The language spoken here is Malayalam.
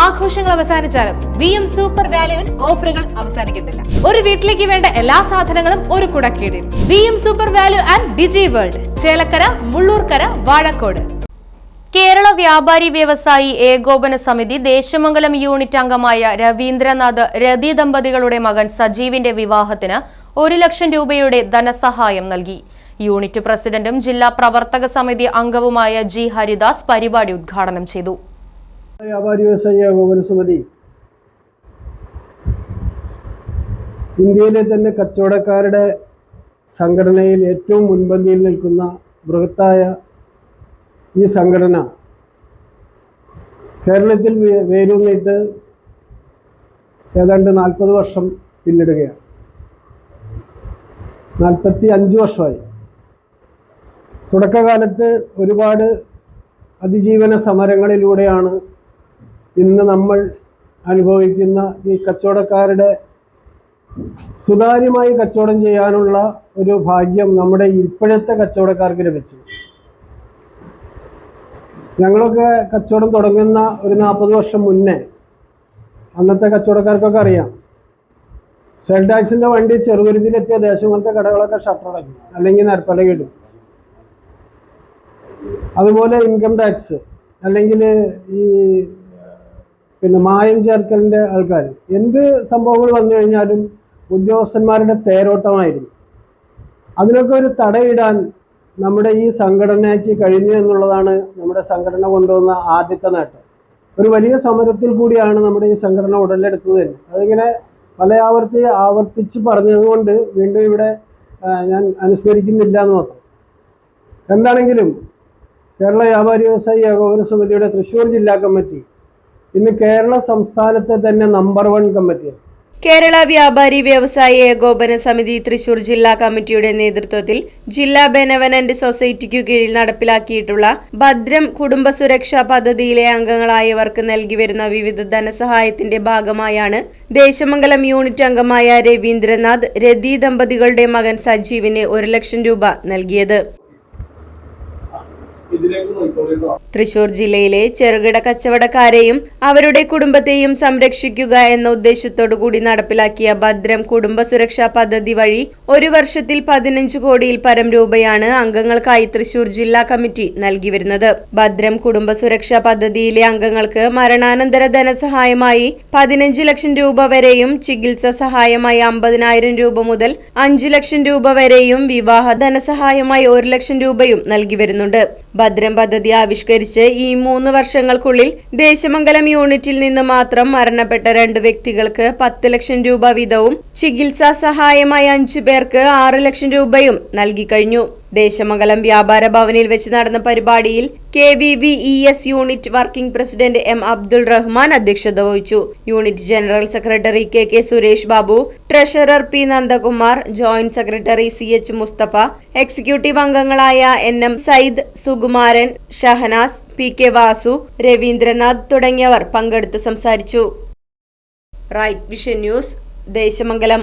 ആഘോഷങ്ങൾ അവസാനിച്ചാലും വി എം സൂപ്പർ വാല്യുവിൽ ഓഫറുകൾ അവസാനിക്കുന്നില്ല ഒരു വീട്ടിലേക്ക് വേണ്ട എല്ലാ സാധനങ്ങളും ഒരു കുടക്കീടിൽ. V M super value and Digi World Chelakkara Mullurkara Vazhakode. Kerala വ്യാപാരി വ്യവസായി ഏകോപന സമിതി ദേശമംഗലം യൂണിറ്റ് അംഗമായ രവീന്ദ്രനാഥ് രതി ദമ്പതികളുടെ മകൻ സജീവിന്റെ വിവാഹത്തിന് ഒരു ലക്ഷം രൂപയുടെ ധനസഹായം നൽകി. യൂണിറ്റ് പ്രസിഡന്റും ജില്ലാ പ്രവർത്തക സമിതി അംഗവുമായ ജി ഹരിദാസ് പരിപാടി ഉദ്ഘാടനം ചെയ്തു. വ്യാപാരി വ്യവസായി ഏകോപന സമിതി ഇന്ത്യയിലെ തന്നെ കച്ചവടക്കാരുടെ സംഘടനയിൽ ഏറ്റവും മുൻപന്തിയിൽ നിൽക്കുന്ന ബൃഹത്തായ ഈ സംഘടന കേരളത്തിൽ വേരൂന്നിട്ട് ഏതാണ്ട് നാൽപ്പത് വർഷം പിന്നിടുകയാണ്. നാൽപ്പത്തി അഞ്ച് വർഷമായി. തുടക്കകാലത്ത് ഒരുപാട് അതിജീവന സമരങ്ങളിലൂടെയാണ് ഇന്ന് നമ്മൾ അനുഭവിക്കുന്ന ഈ കച്ചവടക്കാരുടെ സുതാര്യമായി കച്ചവടം ചെയ്യാനുള്ള ഒരു ഭാഗ്യം നമ്മുടെ ഇപ്പോഴത്തെ കച്ചവടക്കാർക്ക് ലഭിച്ചു. ഞങ്ങളൊക്കെ കച്ചവടം തുടങ്ങുന്ന ഒരു നാൽപ്പത് വർഷം മുന്നേ അന്നത്തെ കച്ചവടക്കാർക്കൊക്കെ അറിയാം. സെൽ ടാക്സിന്റെ വണ്ടി ചെറുതുരുത്തിലെത്തിയ ദേശങ്ങളത്തെ കടകളൊക്കെ ഷട്ടർ അടയ്ക്കും അല്ലെങ്കിൽ നരപ്പലകിടും അതുപോലെ ഇൻകം ടാക്സ് അല്ലെങ്കിൽ ഈ പിന്നെ മായം ചേർക്കലിന്റെ ആൾക്കാർ എന്ത് സംഭവങ്ങൾ വന്നു കഴിഞ്ഞാലും ഉദ്യോഗസ്ഥന്മാരുടെ തേരോട്ടമായിരുന്നു. അതിനൊക്കെ ഒരു തടയിടാൻ നമ്മുടെ ഈ സംഘടനയ്ക്ക് കഴിഞ്ഞു എന്നുള്ളതാണ് നമ്മുടെ സംഘടന കൊണ്ടുവന്ന ആദ്യത്തെ നേട്ടം. ഒരു വലിയ സമരത്തിൽ കൂടിയാണ് നമ്മുടെ ഈ സംഘടന ഉടലെടുത്തത് തന്നെ. അതിങ്ങനെ പല ആവർത്തി ആവർത്തിച്ച് പറഞ്ഞതുകൊണ്ട് വീണ്ടും ഇവിടെ ഞാൻ അനുസ്മരിക്കുന്നില്ല എന്ന് മാത്രം. എന്താണെങ്കിലും കേരള വ്യാപാരി വ്യവസായി ഏകോപന സമിതിയുടെ തൃശ്ശൂർ ജില്ലാ കമ്മിറ്റി ഇന്ന് കേരള സംസ്ഥാനത്തെ തന്നെ നമ്പർ വൺ കമ്മിറ്റിയാണ് കേരള വ്യാപാരി വ്യവസായി ഏകോപന സമിതി തൃശൂർ ജില്ലാ കമ്മിറ്റിയുടെ നേതൃത്വത്തിൽ ജില്ലാ ബെനവനന്റ് സൊസൈറ്റിക്കു കീഴിൽ നടപ്പിലാക്കിയിട്ടുള്ള ഭദ്രം കുടുംബ സുരക്ഷാ പദ്ധതിയിലെ അംഗങ്ങളായവർക്ക് നൽകി വരുന്ന വിവിധ ധനസഹായത്തിന്റെ ഭാഗമായാണ് ദേശമംഗലം യൂണിറ്റ് അംഗമായ രവീന്ദ്രനാഥ് രതി ദമ്പതികളുടെ മകൻ സജീവിന് ഒരു ലക്ഷം രൂപ നൽകിയത്. തൃശൂർ ജില്ലയിലെ ചെറുകിട കച്ചവടക്കാരെയും അവരുടെ കുടുംബത്തെയും സംരക്ഷിക്കുക എന്ന ഉദ്ദേശത്തോടു കൂടി നടപ്പിലാക്കിയ ഭദ്രം കുടുംബ സുരക്ഷാ പദ്ധതി വഴി ഒരു വർഷത്തിൽ പതിനഞ്ച് കോടിയിൽ പരം രൂപയാണ് അംഗങ്ങൾക്കായി തൃശൂർ ജില്ലാ കമ്മിറ്റി നൽകി വരുന്നത്. ഭദ്രം കുടുംബ സുരക്ഷാ പദ്ധതിയിലെ അംഗങ്ങൾക്ക് മരണാനന്തര ധനസഹായമായി പതിനഞ്ച് ലക്ഷം രൂപ വരെയും ചികിത്സ സഹായമായി അമ്പതിനായിരം രൂപ മുതൽ അഞ്ചു ലക്ഷം രൂപ വരെയും വിവാഹ ധനസഹായമായി ഒരു ലക്ഷം രൂപയും നൽകി വരുന്നുണ്ട്. ഭദ്രം പദ്ധതി ആവിഷ്കരിച്ച് ഈ മൂന്ന് വർഷങ്ങൾക്കുള്ളിൽ ദേശമംഗലം യൂണിറ്റിൽ നിന്ന് മാത്രം മരണപ്പെട്ട രണ്ട് വ്യക്തികൾക്ക് പത്ത് ലക്ഷം രൂപ വീതവും ചികിത്സാ സഹായമായി അഞ്ചു പേർക്ക് ആറ് ലക്ഷം രൂപയും നൽകി കഴിഞ്ഞു. ദേശമംഗലം വ്യാപാര ഭവനിൽ വെച്ച് നടന്ന പരിപാടിയിൽ K V V E S unit working president M Abdul Rahman അധ്യക്ഷത വഹിച്ചു. Unit general secretary K K Suresh Babu treasurer P Nandakumar joint secretary C H Mustafa executive അംഗങ്ങളായ N M Sayyid Sukumaran Shahanas P K Vasu Raveendranath തുടങ്ങിയവർ പങ്കെടുത്ത് സംസാരിച്ചു. Right vision news Desamangalam.